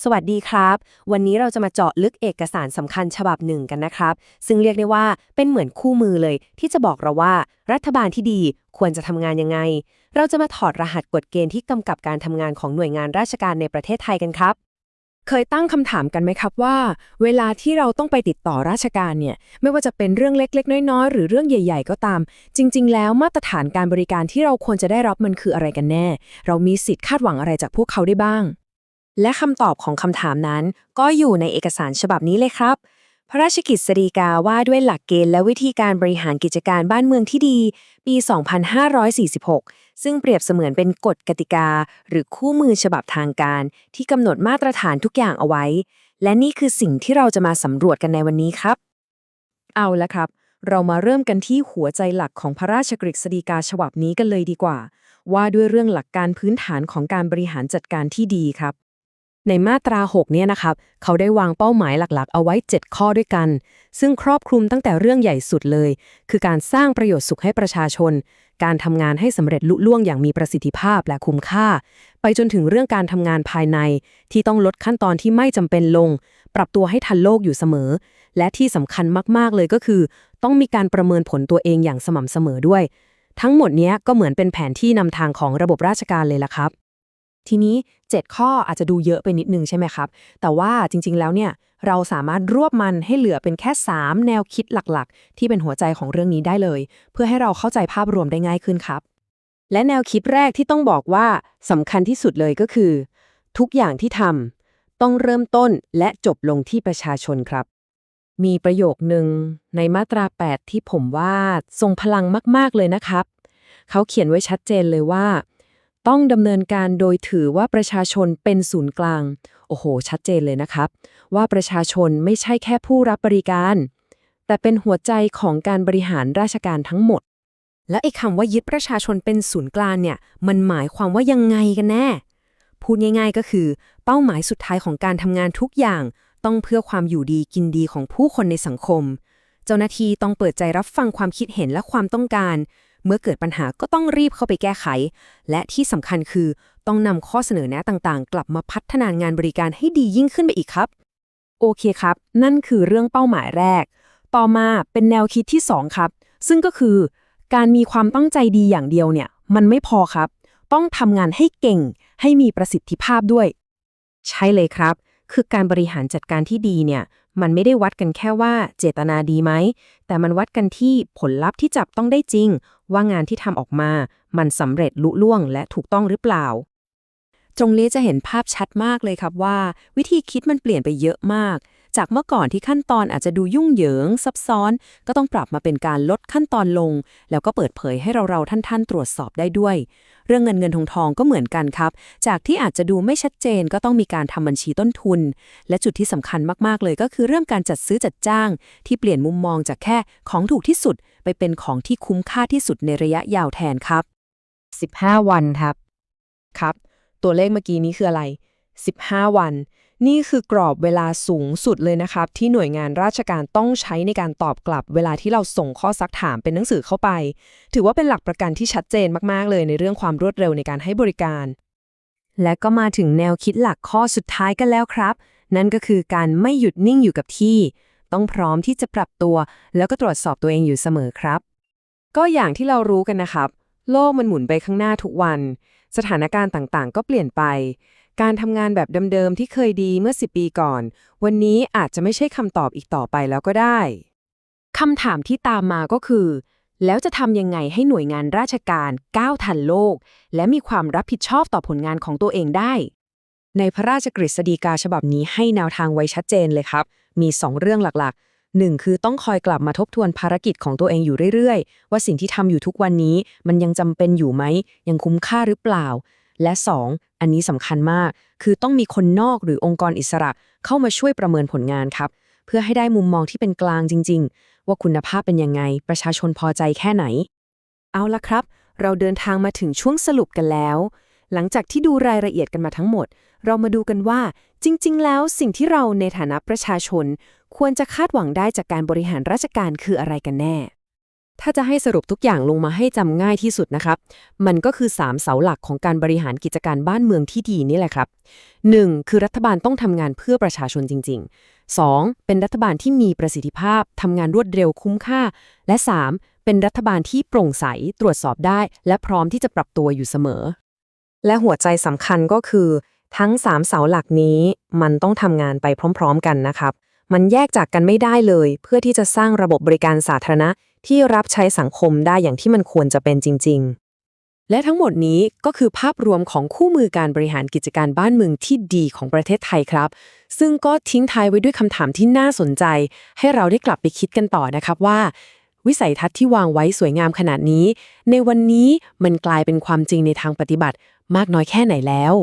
สวัสดีครับ วันนี้เราจะมาเจาะลึกเอกสารสำคัญฉบับหนึ่งกันนะครับ ซึ่งเรียกได้ว่าเป็นเหมือนคู่มือเลย ที่จะบอกเราว่า รัฐบาลที่ดีควรจะทำงานยังไง เราจะมาถอดรหัสกฎเกณฑ์ที่กำกับการทำงานของหน่วยงานราชการในประเทศไทยกันครับ เคยตั้งคำถามกันไหมครับว่า เวลาที่เราต้องไปติดต่อราชการเนี่ย ไม่ว่าจะเป็นเรื่องเล็กๆ น้อยๆ หรือเรื่องใหญ่ ๆ ก็ตาม จริง ๆ แล้วมาตรฐานการบริการที่เราควรจะได้รับมันคืออะไรกันแน่ เรามีสิทธิ์คาดหวังอะไรจากพวกเขาได้บ้าง และคำตอบของคำถามนั้น ก็อยู่ในเอกสารฉบับนี้เลยครับ พระราชกิจสฎีกาว่าด้วยหลักเกณฑ์และวิธีการบริหารกิจการบ้านเมืองที่ดี ปี 2546 ซึ่งเปรียบเสมือนเป็นกฎกติกา หรือคู่มือฉบับทางการ ที่กำหนดมาตรฐานทุกอย่างเอาไว้ และนี่คือสิ่งที่เราจะมาสำรวจกันในวันนี้ครับ เอาละครับ เรามาเริ่มกันที่หัวใจหลักของพระราชกฤษฎีกาฉบับนี้กันเลยดีกว่า ว่าด้วยเรื่องหลักการพื้นฐานของการบริหารจัดการที่ดีครับ ในมาตรา 6 เนี่ยนะครับ เขาได้วางเป้าหมายหลักๆ เอาไว้ 7 ข้อด้วยกัน ซึ่งครอบคลุมตั้งแต่เรื่องใหญ่สุดเลย คือการสร้างประโยชน์สุขให้ประชาชน การทำงานให้สำเร็จลุล่วงอย่างมีประสิทธิภาพและคุ้มค่า ไปจนถึงเรื่องการทำงานภายใน ที่ต้องลดขั้นตอนที่ไม่จำเป็นลง ปรับตัวให้ทันโลกอยู่เสมอ และที่สำคัญมากๆเลยก็คือ ต้องมีการประเมินผลตัวเองอย่างสม่ำเสมอด้วย ทั้งหมดนี้ก็เหมือนเป็นแผนที่นำทางของระบบราชการเลยล่ะครับ ทีนี้ 7 ข้ออาจจะดูเยอะไปนิดนึงใช่ไหมครับ แต่ว่าจริงๆ แล้วเนี่ย เราสามารถรวบมันให้เหลือเป็นแค่ 3 แนวคิดหลักๆ ที่เป็นหัวใจของเรื่องนี้ได้เลย เพื่อให้เราเข้าใจภาพรวมได้ง่ายขึ้นครับ และแนวคิดแรกที่ต้องบอกว่าสำคัญที่สุดเลยก็คือ ทุกอย่างที่ทำต้องเริ่มต้นและจบลงที่ประชาชนครับ มีประโยคหนึ่งในมาตรา 8 ที่ผมว่าทรงพลังมากๆเลยนะครับ เขาเขียนไว้ชัดเจนเลยว่า ต้องดำเนินการโดยถือว่าประชาชนเป็นศูนย์กลาง โอ้โห ชัดเจนเลยนะครับ ว่าประชาชนไม่ใช่แค่ผู้รับบริการ แต่เป็นหัวใจของการบริหารราชการทั้งหมด และไอ้คำว่ายึดประชาชนเป็นศูนย์กลางเนี่ย มันหมายความว่ายังไงกันแน่ พูดง่าย ๆ ก็คือ เป้าหมายสุดท้ายของการทำงานทุกอย่าง ต้องเพื่อความอยู่ดีกินดีของผู้คนในสังคม เจ้าหน้าที่ต้องเปิดใจรับฟังความคิดเห็นและความต้องการ เมื่อเกิดปัญหาก็ต้องรีบเข้าไปแก้ไข และที่สำคัญคือต้องนำข้อเสนอแนะต่างๆ กลับมาพัฒนางานบริการให้ดียิ่งขึ้นไปอีกครับ โอเคครับ นั่นคือเรื่องเป้าหมายแรก ต่อมาเป็นแนวคิดที่ 2 ครับ ซึ่งก็คือ การมีความตั้งใจดีอย่างเดียวเนี่ย มันไม่พอครับ ต้องทำงานให้เก่ง ให้มีประสิทธิภาพด้วย ใช่เลยครับ คือการบริหารจัดการที่ดีเนี่ยมันไม่ได้วัดกันแค่ว่าเจตนาดีไหม แต่มันวัดกันที่ผลลัพธ์ที่จับต้องได้จริง ว่างานที่ทำออกมา มันสำเร็จลุล่วงและถูกต้องหรือเปล่า ตรงนี้จะเห็นภาพชัดมากเลยครับว่า วิธีคิดมันเปลี่ยนไปเยอะมาก จากเมื่อก่อนที่ขั้นตอนอาจจะดูยุ่งเหยิง ซับซ้อน ก็ต้องปรับมาเป็นการลดขั้นตอนลง แล้วก็เปิดเผยให้เราเราๆท่านๆ ตรวจสอบได้ด้วย เรื่องเงินเงินทองทองก็เหมือนกันครับ จากที่อาจจะดูไม่ชัดเจนก็ต้องมีการทำบัญชีต้นทุน และจุดที่สำคัญมากๆเลยก็คือเรื่องการจัดซื้อจัดจ้าง ที่เปลี่ยนมุมมองจากแค่ของถูกที่สุด ไปเป็นของที่คุ้มค่าที่สุดในระยะยาวแทนครับ 15 วันครับ ครับ ตัวเลขเมื่อกี้นี้คืออะไร 15 วัน นี่คือกรอบเวลาสูงสุดเลยนะครับ ที่หน่วยงานราชการต้องใช้ในการตอบกลับ เวลาที่เราส่งข้อซักถามเป็นหนังสือเข้าไป ถือว่าเป็นหลักประกันที่ชัดเจนมากๆ เลยในเรื่องความรวดเร็วในการให้บริการ และก็มาถึงแนวคิดหลักข้อสุดท้ายกันแล้วครับ นั่นก็คือการไม่หยุดนิ่งอยู่กับที่ ต้องพร้อมที่จะปรับตัว แล้วก็ตรวจสอบตัวเองอยู่เสมอครับ ก็อย่างที่เรารู้กันนะครับ โลกมันหมุนไปข้างหน้าทุกวัน สถานการณ์ต่างๆ ก็เปลี่ยนไป การทำงานแบบเดิมๆที่เคยดีเมื่อ 10 ปีก่อน วันนี้อาจจะไม่ใช่คำตอบอีกต่อไปแล้วก็ได้คำถามที่ตามมาก็คือ แล้วจะทำยังไงให้หน่วยงานราชการก้าวทันโลก และมีความรับผิดชอบต่อผลงานของตัวเองได้ ในพระราชกฤษฎีกาฉบับนี้ให้แนวทางไว้ชัดเจนเลยครับ มี 2 เรื่องหลักๆ1คือต้องคอยกลับมาทบทวนภารกิจของตัวเองอยู่เรื่อยๆ ว่าสิ่งที่ทำอยู่ทุกวันนี้ มันยังจำเป็นอยู่ไหม ยังคุ้มค่าหรือเปล่า และ 2 อันนี้สำคัญมาก คือต้องมีคนนอกหรือองค์กรอิสระเข้ามาช่วยประเมินผลงานครับ เพื่อให้ได้มุมมองที่เป็นกลางจริง ๆ ว่าคุณภาพเป็นยังไง ประชาชนพอใจแค่ไหน เอาละครับ เราเดินทางมาถึงช่วงสรุปกันแล้ว หลังจากที่ดูรายละเอียดกันมาทั้งหมด เรามาดูกันว่า จริง ๆ แล้วสิ่งที่เราในฐานะประชาชน ควรจะคาดหวังได้จากการบริหารราชการคืออะไรกันแน่ ถ้าจะให้สรุปทุกอย่างลงมาให้จำง่ายที่สุดนะครับ มันก็คือ 3 เสาหลักของการบริหารกิจการบ้านเมืองที่ดีนี่แหละครับ 1. คือรัฐบาลต้องทำงานเพื่อประชาชนจริง ๆ 2. เป็นรัฐบาลที่มีประสิทธิภาพทำงานรวดเร็วคุ้มค่า และ 3. เป็นรัฐบาลที่โปร่งใส ตรวจสอบได้ และพร้อมที่จะปรับตัวอยู่เสมอ และหัวใจสำคัญก็คือ ทั้ง3เสาหลักนี้ มันต้องทำงานไปพร้อม ๆ กันนะครับ มันแยกจากกันไม่ได้เลย เพื่อที่จะสร้างระบบบริการสาธารณะ ที่รับใช้สังคมได้อย่างที่มันควรจะเป็นจริง ๆ และทั้งหมดนี้ก็คือภาพรวมของคู่มือการบริหารกิจการบ้านเมืองที่ดีของประเทศไทยครับ ซึ่งก็ทิ้งท้ายไว้ด้วยคำถามที่น่าสนใจ ให้เราได้กลับไปคิดกันต่อนะครับว่าวิสัยทัศน์ที่วางไว้สวยงามขนาดนี้ ในวันนี้มันกลายเป็นความจริงในทางปฏิบัติ มากน้อยแค่ไหนแล้ว